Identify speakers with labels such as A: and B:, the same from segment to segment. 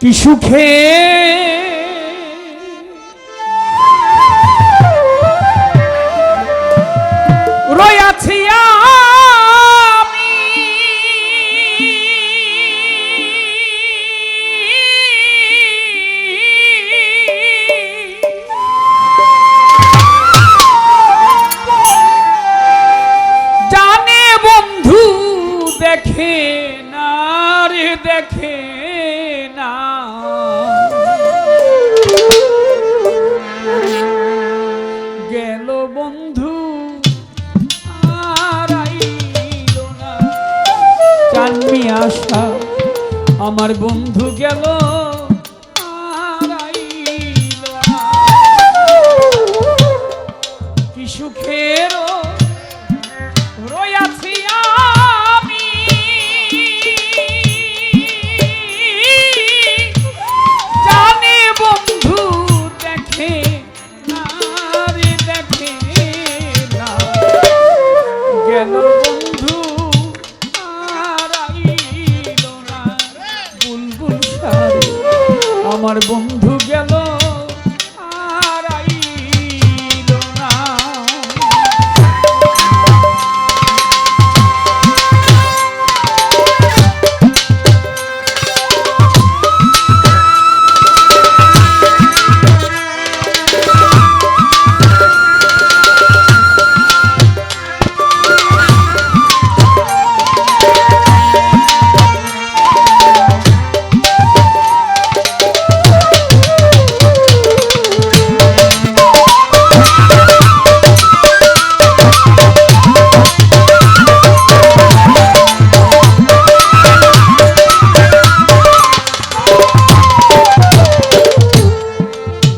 A: কি সুখে দেখে না রে দেখে না গেল বন্ধু, আর না চানমি আশা, আমার বন্ধু গেল। কি সুখের আমার বন্ধু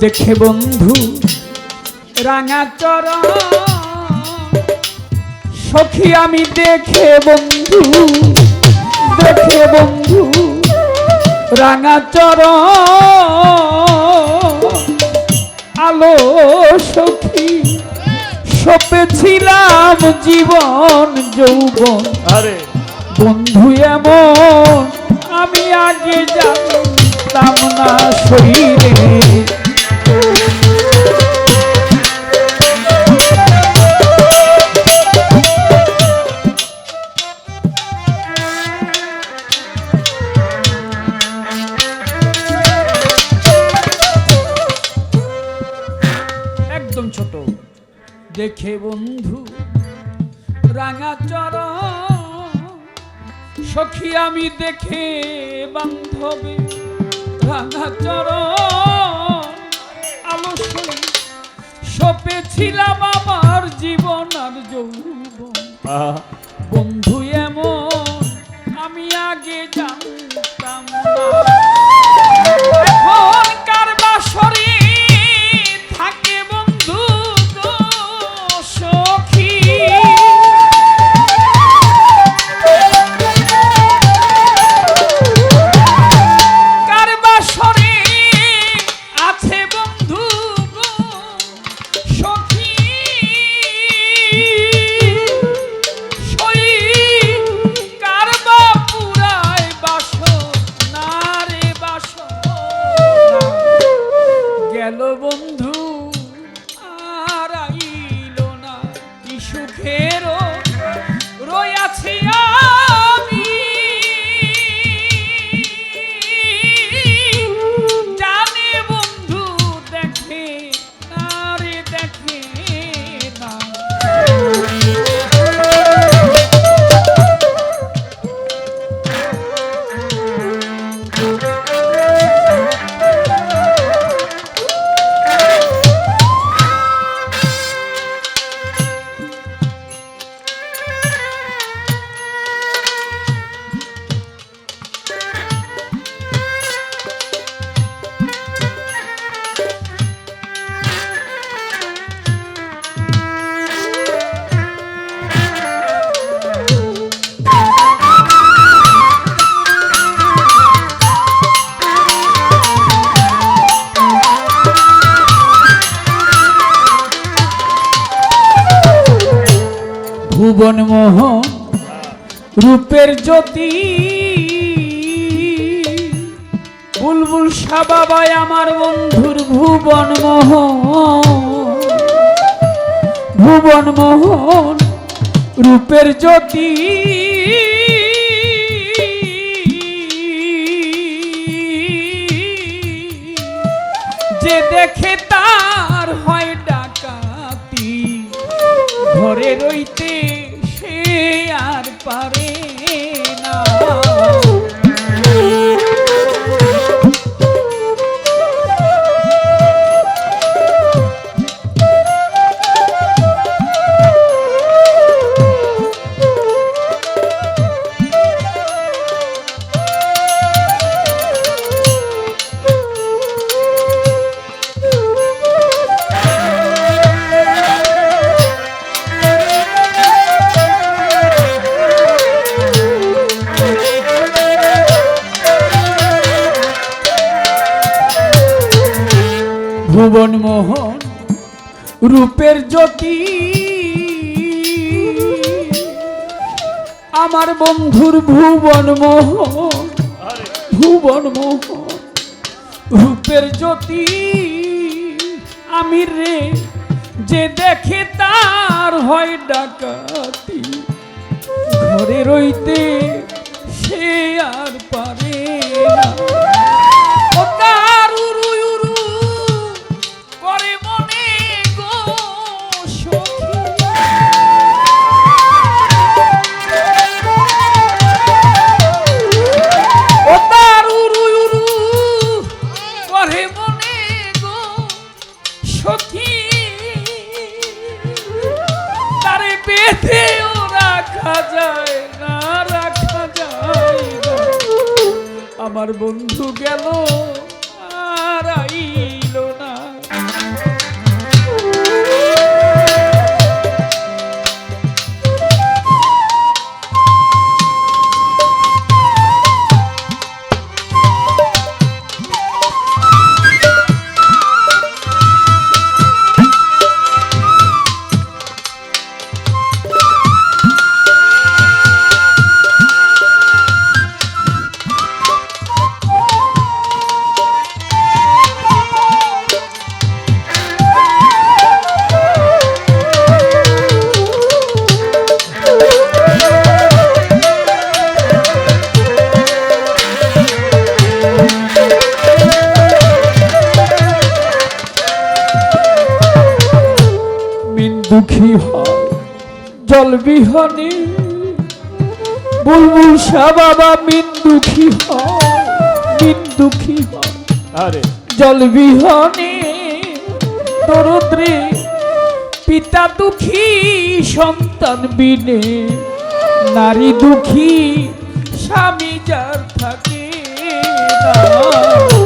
A: দেখে বন্ধু রাঙা চরণ। সখী আমি দেখে বন্ধু দেখে বন্ধু রাঙা চরণ। আলো সখী সপেছিলাম জীবন যৌবন।
B: আরে।
A: বন্ধু এমন আমি আগে জানতাম না শরীরে। দেখে বন্ধু রাঙা চর সখী আমি দেখে বান্ধবে। রাঙা চর আলস্য সপেছিলাম আমার জীবন আর যৌবন। বন্ধু রূপের জ্যোতি। বুলবুল সাবাবাই আমার বন্ধুর ভুবন মোহন ভুবন মোহন রূপের জ্যোতি। পারে মোহন রূপের জ্যোতি। আমার বন্ধুর ভুবন মোহন ভুবন মোহন, রূপের জ্যোতি। আমি রে, যে দেখে তার হয় ডাকাতি, ঘরে রইতে সে আর পারে না। দুঃখী হয় জল বুলবুল শাহ বাবা মিন দুঃখী হয় মিন দুঃখী হয়।
B: আরে।
A: জল বিহনে দরদ্রে পিতা দুঃখী সন্তান বিনে নারী দুঃখী স্বামী যার থাকে না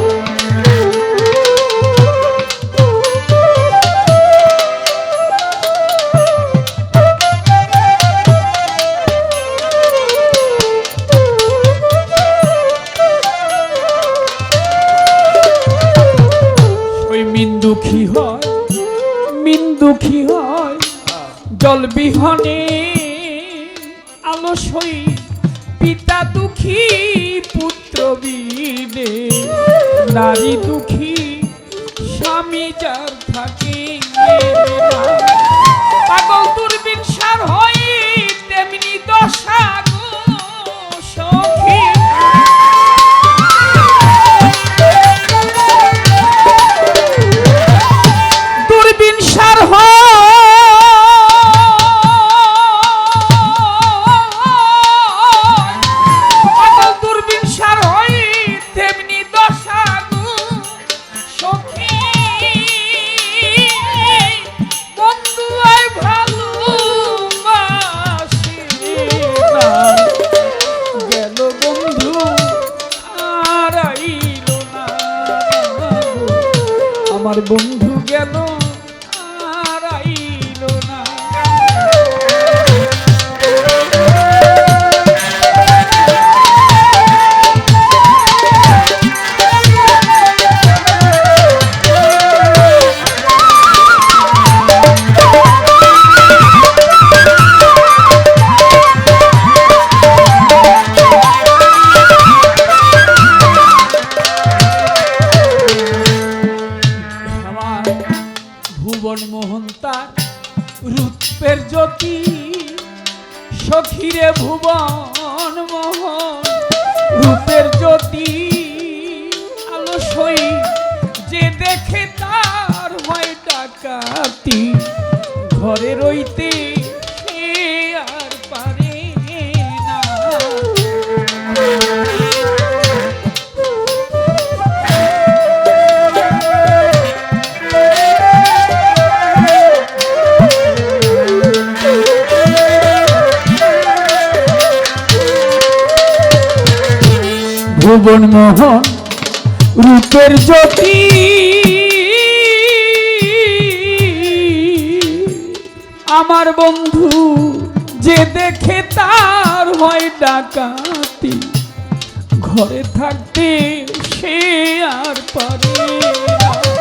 A: বিনে নারী দুঃখী স্বামী যার থাকে আমার বন্ধু গেল? ঘরে রইতে আর পারে না। ভুবন মোহন রূপের জ্যোতি আমার বন্ধু যে দেখে তার হয় ডাকাতি ঘরে থাকতে সে আর পারে না।